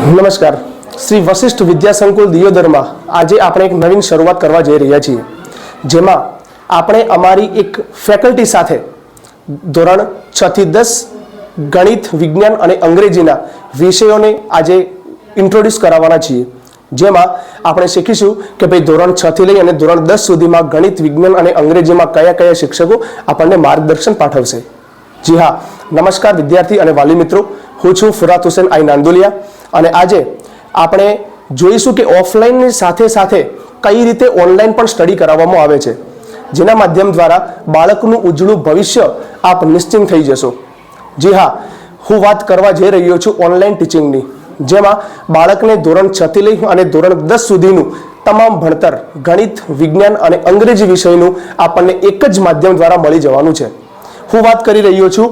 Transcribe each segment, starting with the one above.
નમસ્કાર. શ્રી વશિષ્ઠ વિદ્યા સંકુલ દિયોદરમાં આજે આપણે એક નવીન શરૂઆત કરવા જઈ રહ્યા છીએ, જેમાં આપણે અમારી એક ફેકલ્ટી સાથે ધોરણ છ થી દસ ગણિત, વિજ્ઞાન અને અંગ્રેજીના વિષયોને આજે ઇન્ટ્રોડ્યુસ કરાવવાના છીએ. જેમાં આપણે શીખીશું કે ભાઈ ધોરણ છ થી લઈ અને ધોરણ દસ સુધીમાં ગણિત, વિજ્ઞાન અને અંગ્રેજીમાં કયા કયા શિક્ષકો આપણને માર્ગદર્શન પાઠવશે. જી હા, નમસ્કાર વિદ્યાર્થી અને વાલી મિત્રો. હું છું ફુરાત હુસેન આઈ નાંદોલિયા. અને આજે આપણે જોઈશું કે ઓફલાઈનની સાથે સાથે કઈ રીતે ઓનલાઈન પણ સ્ટડી કરાવવામાં આવે છે. જેના માધ્યમ દ્વારા બાળકનું ઉજળું ભવિષ્ય આપ નિશ્ચિંત થઈ જશો. જી હા, હું વાત કરવા જઈ રહ્યો છું ઓનલાઈન ટીચિંગની, જેમાં બાળકને ધોરણ છ લઈ અને ધોરણ દસ સુધીનું તમામ ભણતર, ગણિત, વિજ્ઞાન અને અંગ્રેજી વિષયનું આપણને એક જ માધ્યમ દ્વારા મળી જવાનું છે. હું વાત કરી રહ્યો છું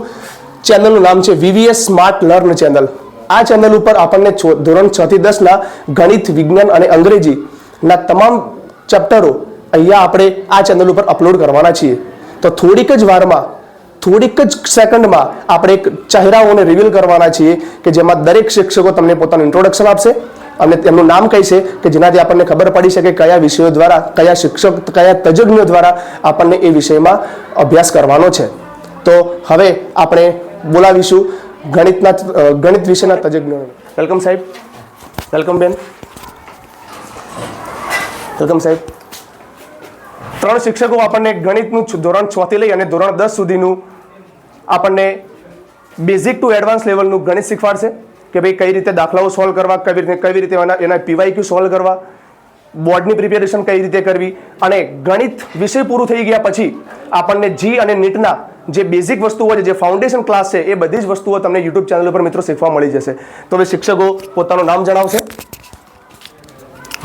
ચેનલનું નામ છે વીવીએસ સ્માર્ટ લર્ન ચેનલ આ ચેનલ ઉપર આપણને ધોરણ છ થી દસના ગણિત, વિજ્ઞાન અને અંગ્રેજીના તમામ ચેપ્ટરો અહીંયા આપણે આ ચેનલ ઉપર અપલોડ કરવાના છીએ. તો થોડીક જ વારમાં, થોડીક જ સેકન્ડમાં આપણે એક ચહેરાઓને રિવીલ કરવાના છીએ કે જેમાં દરેક શિક્ષકો તમને પોતાનું ઇન્ટ્રોડક્શન આપશે અને તેમનું નામ કહેશે કે જેનાથી આપણને ખબર પડી શકે કયા વિષયો દ્વારા, કયા શિક્ષક, કયા તજજ્ઞો દ્વારા આપણને એ વિષયમાં અભ્યાસ કરવાનો છે. તો હવે આપણે બોલાવીશું ગણિતના ગણિત વિશેના તજજ્ઞો વેલકમ સાહેબ. વેલકમ બેન. વેલકમ સાહેબ. ત્રણ શિક્ષકો આપણને ગણિતનું ધોરણ છથી લઈ અને ધોરણ દસ સુધીનું આપણને બેઝિક ટુ એડવાન્સ લેવલનું ગણિત શીખવાડશે કે ભાઈ કઈ રીતે દાખલાઓ સોલ્વ કરવા, કઈ રીતે કઈ રીતે એના એના પીવાયક્યુ સોલ્વ કરવા, બોર્ડની પ્રિપેરેશન કઈ રીતે કરવી. અને ગણિત વિષય પૂરું થઈ ગયા પછી આપણને જી અને નીટના જે બેઝિક વસ્તુઓ છે જે ફાઉન્ડેશન ક્લાસ છે એ બધી જ વસ્તુઓ તમને યુટ્યુબ ચેનલ ઉપર મિત્રો શીખવા મળી જશે. તો હવે શિક્ષકો પોતાનું નામ જણાવશે.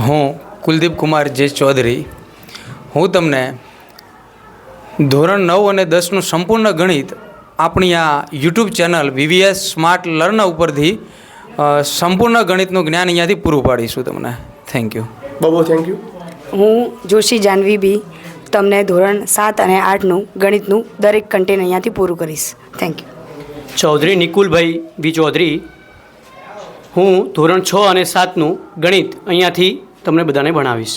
હું કુલદીપ કુમાર જે ચૌધરી. હું તમને ધોરણ નવ અને દસનું સંપૂર્ણ ગણિત આપણી આ YouTube channel VVS smart learn ઉપરથી સંપૂર્ણ ગણિતનું જ્ઞાન અહીંયાથી પૂરું પાડીશું તમને. થેન્ક યુ બહુ બહુ થેન્ક યુ હું જોશી જાનવી બી તમને ધોરણ સાત અને આઠનું ગણિતનું દરેક કન્ટેન અહીંયાથી પૂરું કરીશ. Thank you Chaudhary Nikulbhai B Chaudhary હું ધોરણ છ અને સાતનું ગણિત અહીંયાથી તમને બધાને ભણાવીશ.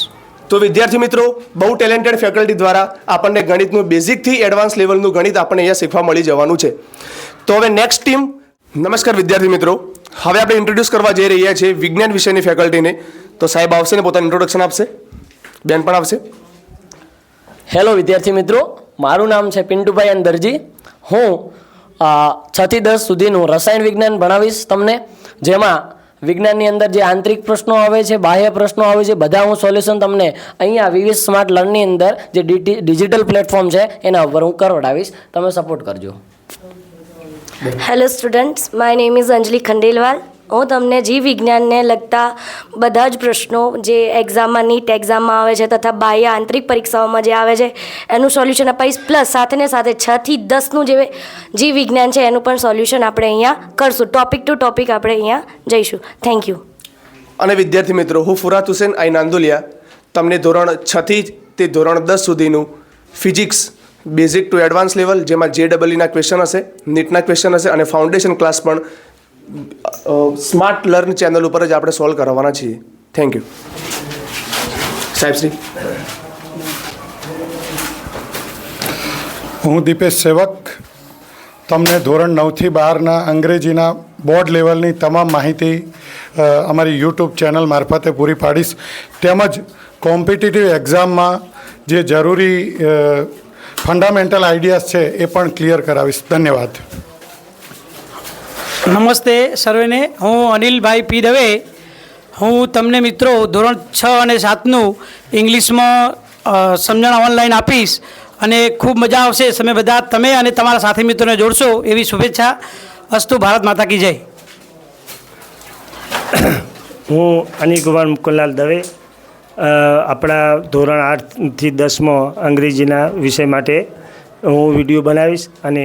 તો વિદ્યાર્થી મિત્રો બહુ ટેલેન્ટેડ ફેકલ્ટી દ્વારા આપણને ગણિતનું બેઝિકથી એડવાન્સ લેવલનું ગણિત આપણને અહીંયા શીખવા મળી જવાનું છે. તો હવે નેક્સ્ટ ટીમ નમસ્કાર વિદ્યાર્થી મિત્રો. હવે આપણે ઇન્ટ્રોડ્યુસ કરવા જઈ રહ્યા છીએ વિજ્ઞાન વિષયની ફેકલ્ટીને તો સાહેબ આવશે ને પોતાનું ઇન્ટ્રોડક્શન આપશે. બેન પણ આવશે. હેલો વિદ્યાર્થી મિત્રો. મારું નામ છે પિન્ટુભાઈ અંદરજી. દરજી હું છથી દસ સુધીનું રસાયણ વિજ્ઞાન ભણાવીશ તમને, જેમાં વિજ્ઞાનની અંદર જે આંતરિક પ્રશ્નો આવે છે, બાહ્ય પ્રશ્નો આવે છે, બધા હું સોલ્યુશન તમને અહીંયા વિવિધ સ્માર્ટ લર્નની અંદર જે ડિજિટલ પ્લેટફોર્મ છે, એના ઉપર હું કરવડાવીશ તમે સપોર્ટ કરજો. Hello students my name is Anjali Khandelwal હું તમને જીવ વિજ્ઞાનને લગતા બધા જ પ્રશ્નો જે એક્ઝામમાં નીટ એક્ઝામમાં આવે છે તથા બાહ્ય આંતરિક પરીક્ષાઓમાં જે આવે છે, એનું સોલ્યુશન અપાઈશ. પ્લસ સાથે સાથે છ થી દસનું જે જીવ વિજ્ઞાન છે, એનું પણ સોલ્યુશન આપણે અહીંયા કરશું. ટોપિક ટુ ટોપિક આપણે અહીંયા જઈશું. થેન્ક યુ અને વિદ્યાર્થી મિત્રો, હું ફુરાત હુસેન આઈ નાંદુલિયા. તમને ધોરણ છથી તે ધોરણ દસ સુધીનું physics basic to advance level જેમાં જે ડબલઈના ક્વેશ્ચન હશે નીટના ક્વેશ્ચન હશે અને ફાઉન્ડેશન ક્લાસ પણ સ્માર્ટ લર્ન ચેનલ ઉપર જ આપણે સોલ્વ કરવાના છીએ. થેન્ક યુ સાહેબ શ્રી. હું દીપેશ સેવક. તમને ધોરણ નવથી બારના અંગ્રેજીના બોર્ડ લેવલની તમામ માહિતી અમારી યુટ્યુબ ચેનલ મારફતે પૂરી પાડીશ. તેમજ કોમ્પિટિટિવ એક્ઝામમાં જે જરૂરી ફંડામેન્ટલ આઈડિયાઝ છે એ પણ ક્લિયર કરાવીશ. ધન્યવાદ. નમસ્તે સર્વેને. હું અનિલભાઈ પી દવે. હું તમને મિત્રો ધોરણ છ અને સાતનું ઇંગ્લિશમાં સમજણ ઓનલાઈન આપીશ અને ખૂબ મજા આવશે. તમે બધા, તમે અને તમારા સાથી મિત્રોને જોડશો એવી શુભેચ્છા. અસ્તુ ભારત માતા કી જય. હું અનિલકુમાર મુકુલલાલ દવે. આપણા ધોરણ આઠથી દસમાં અંગ્રેજીના વિષય માટે હું વીડિયો બનાવીશ અને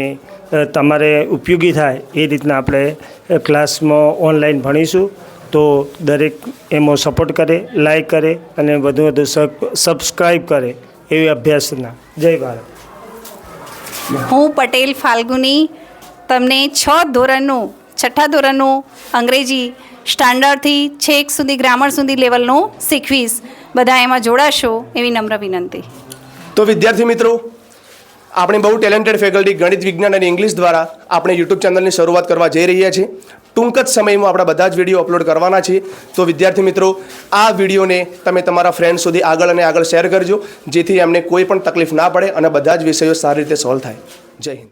તમારે ઉપયોગી થાય એ રીતના આપણે ક્લાસમાં ઓનલાઈન ભણીશું. તો દરેક એમાં સપોર્ટ કરે લાઈક કરે અને વધુ વધુ સબસ્ક્રાઈબ કરે એવી અભ્યાસના. જય ભારત. હું પટેલ ફાલ્ગુની તમને છ ધોરણનું છઠ્ઠા ધોરણનું અંગ્રેજી સ્ટાન્ડર્ડથી છેક સુધી ગ્રામર સુધી લેવલનું શીખવીશ. બધા એમાં જોડાશો એવી નમ્ર વિનંતી. તો વિદ્યાર્થી મિત્રો આપણી બહુ ટેલેન્ટેડ ફેકલ્ટી ગણિત, વિજ્ઞાન અને ઇંગ્લિશ દ્વારા આપણે યુટ્યુબ ચેનલની શરૂઆત કરવા જઈ રહ્યા છીએ. ટૂંક જ સમયમાં આપણા બધા જ વીડિયો અપલોડ કરવાના છીએ તો વિદ્યાર્થી મિત્રો, આ વિડીયોને તમે તમારા ફ્રેન્ડ સુધી આગળ અને આગળ શેર કરજો, જેથી એમને કોઈ પણ તકલીફ ના પડે અને બધા જ વિષયો સારી રીતે સોલ્વ થાય. જય હિન્દ.